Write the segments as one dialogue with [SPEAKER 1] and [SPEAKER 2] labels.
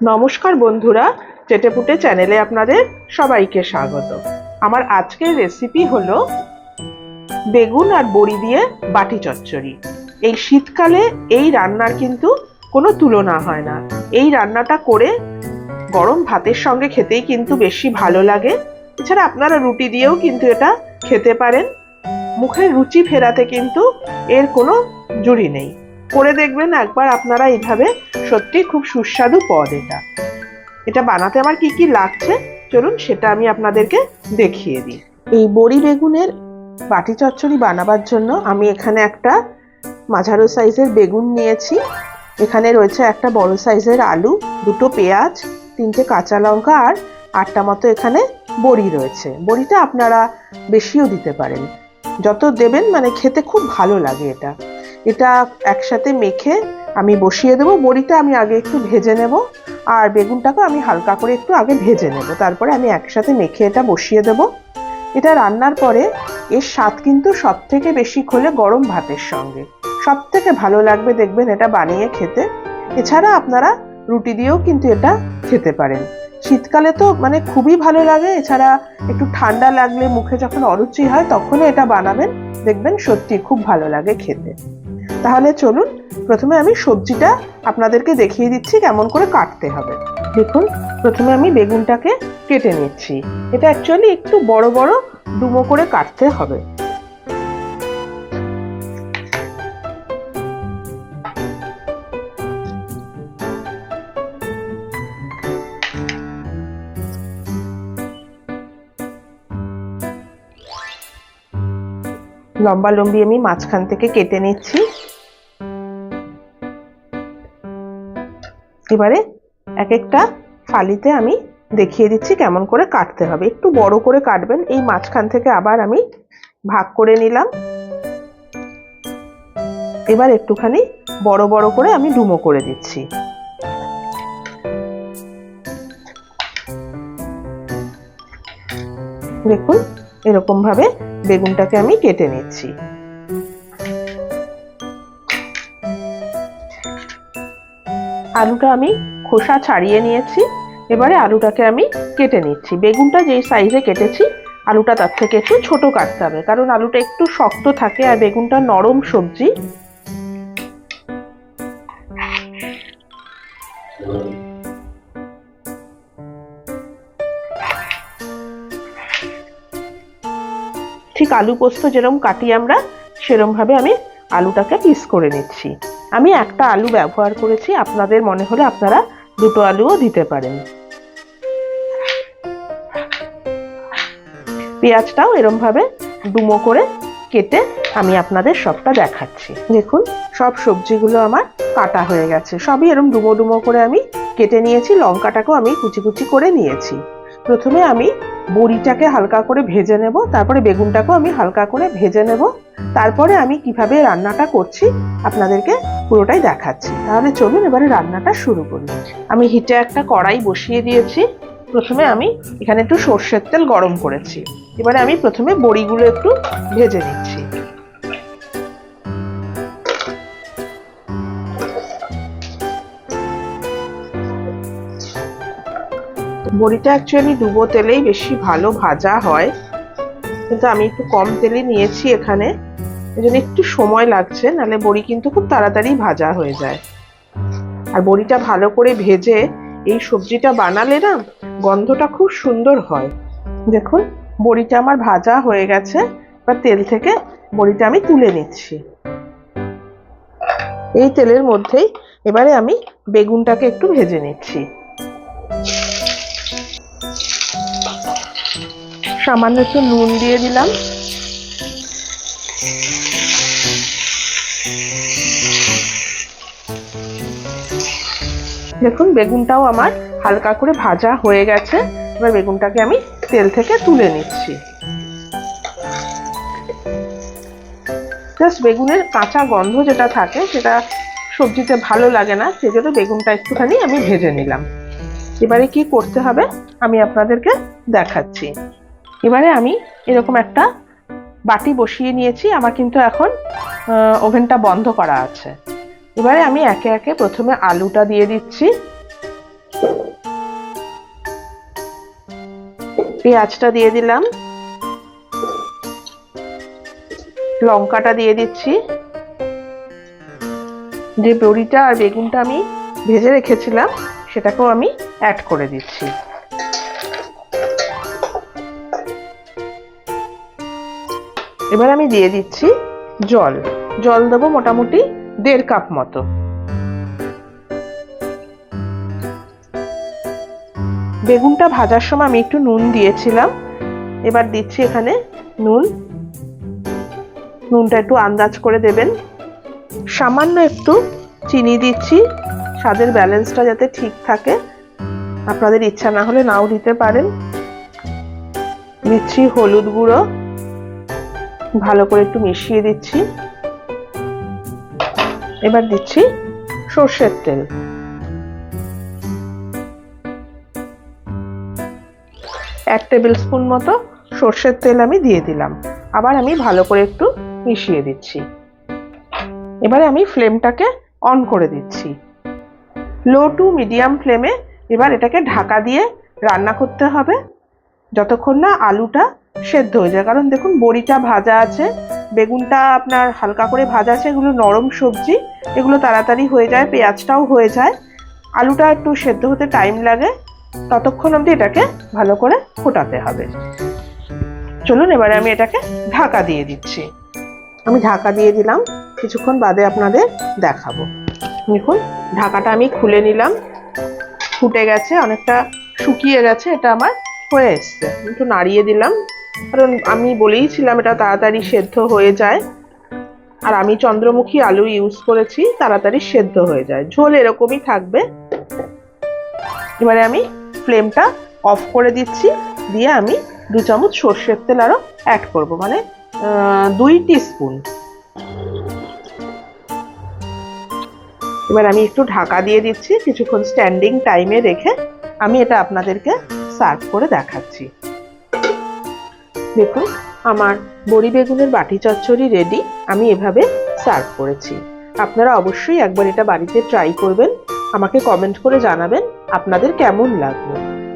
[SPEAKER 1] নমস্কার বন্ধুরা চেটেপুটে চ্যানেলে আপনাদের সবাইকে স্বাগত। আমার আজকের রেসিপি হলো বেগুন আর বড়ি দিয়ে বাটি চচ্চড়ি। এই শীতকালে এই রান্নার কিন্তু কোনো তুলনা হয় না। এই রান্নাটা করে গরম ভাতের সঙ্গে খেতেই কিন্তু বেশি ভালো লাগে। এছাড়া আপনারা রুটি দিয়েও কিন্তু এটা খেতে পারেন। মুখের রুচি ফেরাতে কিন্তু এর কোনো জুড়ি নেই। করে দেখবেন একবার আপনারা এইভাবে সত্যি খুব সুস্বাদু পদ এটা। এটা বানাতে আমার কি কি লাগছে? চলুন সেটা আমি আপনাদেরকে দেখিয়ে দিই। এই বড়ি বেগুনের বাটি চচ্চড়ি বানাবার জন্য আমি এখানে একটা মাঝারো সাইজের বেগুন নিয়েছি। এখানে রয়েছে একটা বড় সাইজের আলু, দুটো পেঁয়াজ, তিনটে কাঁচা লঙ্কা আর আটটা মতো এখানে বড়ি রয়েছে। বড়িটা আপনারা বেশিও দিতে পারেন। যত দেবেন মানে খেতে খুব ভালো লাগে এটা। এটা একসাথে মেখে আমি বসিয়ে দেবো। বড়িটা আমি আগে একটু ভেজে নেব আর বেগুনটাকে আমি হালকা করে একটু আগে ভেজে নেব। তারপরে আমি একসাথে মেখে এটা বসিয়ে দেব। এটা রান্নার পরে এর স্বাদ কিন্তু সব থেকে বেশি খোলে গরম ভাতের সঙ্গে। সব থেকে ভালো লাগবে দেখবেন এটা বানিয়ে খেতে। এছাড়া আপনারা রুটি দিয়েও কিন্তু এটা খেতে পারেন। শীতকালে তো মানে খুবই ভালো লাগে। এছাড়া একটু ঠান্ডা লাগলে মুখে যখন অরুচি হয় তখনও এটা বানাবেন। দেখবেন সত্যি খুব ভালো লাগে খেতে। তাহলে চলুন প্রথমে আমি সবজিটা আপনাদেরকে দেখিয়ে দিচ্ছি কেমন করে কাটতে হবে। দেখুন, প্রথমে আমি বেগুনটাকে কেটে নিচ্ছি। এটা অ্যাকচুয়ালি একটু বড় বড় ডুমো করে কাটতে হবে। লম্বা লম্বি আমি মাঝখান থেকে কেটে নিচ্ছি। এবারে এক একটা ফালিতে আমি দেখিয়ে দিচ্ছি কেমন করে কাটতে হবে। একটু বড় করে কাটবেন, এই মাঝখান থেকে আবার আমি ভাগ করে নিলাম। এবার একটুখানি বড় বড় করে আমি ডুমো করে দিচ্ছি। দেখুন এরকম ভাবে বেগুনটাকে আমি কেটে নিচ্ছি। আলুটা আমি খোসা ছাড়িয়ে নিয়েছি। এবারে আলুটাকে আমি কেটে নিচ্ছি। বেগুনটা যেই সাইজে কেটেছি, আলুটা তার থেকে একটু ছোট কাটতে হবে, কারণ আলুটা একটু শক্ত থাকে আর বেগুনটা নরম সবজি। ঠিক আলু পোস্ত যেরকম কাটি আমরা সেরম ভাবে আমি আলুটাকে পিস করে নিচ্ছি। আমি একটা আলু ব্যবহার করেছি, আপনাদের মনে হলে আপনারা দুটো আলুও দিতে পারেন। পেঁয়াজটাও এরম ভাবে ডুমো করে কেটে আমি আপনাদের সবটা দেখাচ্ছি। দেখুন, সব সবজিগুলো আমার কাটা হয়ে গেছে। সবই এরম ডুমো ডুমো করে আমি কেটে নিয়েছি, লঙ্কাটাকেও আমি কুচি কুচি করে নিয়েছি। প্রথমে আমি বড়িটাকে হালকা করে ভেজে নেব, তারপরে বেগুনটাকেও আমি হালকা করে ভেজে নেব। তারপরে আমি কীভাবে রান্নাটা করছি, আপনাদেরকে পুরোটাই দেখাচ্ছি। তাহলে চলুন এবারে রান্নাটা শুরু করি। আমি হিটে একটা কড়াই বসিয়ে দিয়েছি। প্রথমে আমি এখানে একটু সর্ষের তেল গরম করেছি। এবারে আমি প্রথমে বড়িগুলো একটু ভেজে নিচ্ছি। বড়িটা অ্যাকচুয়ালি ডুবো তেলেই বেশি ভালো ভাজা হয়। কিন্তু আমি একটু কম তেলে নিয়েছি এখানে। এই জন্য একটু সময় লাগছে, নাহলে বড়ি কিন্তু খুব তাড়াতাড়ি ভাজা হয়ে যায়। আর বড়িটা ভালো করে ভেজে এই সবজিটা বানালে না গন্ধটা খুব সুন্দর হয়। দেখুন, বড়িটা আমার ভাজা হয়ে গেছে, এবার তেল থেকে বড়িটা আমি তুলে নিচ্ছি। এই তেলের মধ্যেই এবারে আমি বেগুনটাকে একটু ভেজে নিচ্ছি। সামান্য একটু নুন দিয়ে দিলাম। দেখুন, বেগুনটাও আমার হালকা করে ভাজা হয়ে গেছে। এবার বেগুনটাকে আমি তেল থেকে তুলে নিচ্ছি। জাস্ট বেগুনের কাঁচা গন্ধ যেটা থাকে, সেটা সবজিতে ভালো লাগে না, সেজন্য বেগুনটা একটুখানি আমি ভেজে নিলাম। এবারে কি করতে হবে, আমি আপনাদেরকে দেখাচ্ছি। এবারে আমি এরকম একটা বাটি বসিয়ে নিয়েছি। আমার কিন্তু এখন ওভেনটা বন্ধ করা আছে। এবারে আমি একে একে প্রথমে আলুটা দিয়ে দিচ্ছি। পেঁয়াজটা দিয়ে দিলাম। লঙ্কাটা দিয়ে দিচ্ছি। যে বড়িটা আর বেগুনটা আমি ভেজে রেখেছিলাম, সেটাকেও আমি অ্যাড করে দিচ্ছি। এবার আমি দিয়ে দিচ্ছি জল। জল দেবো মোটামুটি দেড় কাপ মতো। বেগুনটা ভাজার সময় আমি একটু নুন দিয়েছিলাম। এবার দিচ্ছি এখানে নুন। নুনটা একটু আন্দাজ করে দেবেন। সামান্য একটু চিনি দিচ্ছি। স্বাদের ব্যালেন্সটা যাতে ঠিক থাকে। আপনাদের ইচ্ছা না হলে নাও দিতে পারেন। দিচ্ছি হলুদ গুঁড়ো। ভালো করে একটু মিশিয়ে দিচ্ছি। এবার দিচ্ছি সর্ষের তেল। এক টেবিল স্পুন মতো সর্ষের তেল আমি দিয়ে দিলাম। আবার আমি ভালো করে একটু মিশিয়ে দিচ্ছি। এবারে আমি ফ্লেমটাকে অন করে দিচ্ছি। লো টু মিডিয়াম ফ্লেমে এবার এটাকে ঢাকা দিয়ে রান্না করতে হবে। যতক্ষণ না আলুটা সেদ্ধ হয়ে যায়। কারণ দেখুন, বড়িটা ভাজা আছে, বেগুনটা আপনার হালকা করে ভাজা আছে, এগুলো নরম সবজি, এগুলো তাড়াতাড়ি হয়ে যায়, পেঁয়াজটাও হয়ে যায়। আলুটা একটু সেদ্ধ হতে টাইম লাগে, ততক্ষণ অবধি এটাকে ভালো করে ফোটাতে হবে। চলুন, এবারে আমি এটাকে ঢাকা দিয়ে দিচ্ছি। আমি ঢাকা দিয়ে দিলাম, কিছুক্ষণ বাদে আপনাদের দেখাবো। দেখুন, ঢাকাটা আমি খুলে নিলাম। ফুটে গেছে, অনেকটা শুকিয়ে গেছে, এটা আমার হয়ে এসছে। একটু নাড়িয়ে দিলাম কারণ আমি বলেইছিলাম এটা তাড়াতাড়ি সেদ্ধ হয়ে যায়। আর আমি চন্দ্রমুখী আলু ইউজ করেছি, তাড়াতাড়ি সেদ্ধ হয়ে যায়। ঝোল এরকমই থাকবে। এবারে আমি ফ্লেমটা অফ করে দিচ্ছি। দিয়ে আমি দু চামচ সর্ষের তেল আরও অ্যাড করব। মানে দুই স্পুন এবার আমি একটু ঢাকা দিয়ে দিচ্ছি। কিছুক্ষণ স্ট্যান্ডিং টাইমে রেখে আমি এটা আপনাদেরকে সার্ভ করে দেখাচ্ছি। দেখুন, আমার বড়ি বেগুনের বাটি চচ্চড়ি রেডি আমি এভাবে সার্ভ করেছি। আপনারা অবশ্যই একবার এটা বাড়িতে ট্রাই করবেন, আমাকে কমেন্ট করে জানাবেন আপনাদের কেমন লাগল।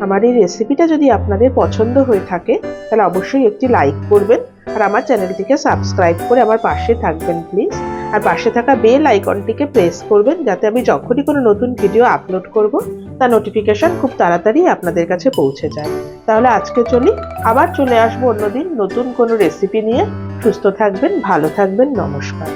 [SPEAKER 1] আমার এই রেসিপিটা যদি আপনাদের পছন্দ হয়ে থাকে, তাহলে অবশ্যই একটি লাইক করবেন আর আমার চ্যানেলটিকে সাবস্ক্রাইব করে আমার পাশে থাকবেন প্লিজ আর পাশে থাকা বেল আইকনটিকে প্রেস করবেন যাতে আমি যখনই কোনো নতুন ভিডিও আপলোড করব, তার নোটিফিকেশন খুব তাড়াতাড়ি আপনাদের কাছে পৌঁছে যায়। তাহলে আজকে চলি, আবার চলে আসব অন্যদিন নতুন কোনো রেসিপি নিয়ে। সুস্থ থাকবেন, ভালো থাকবেন, নমস্কার।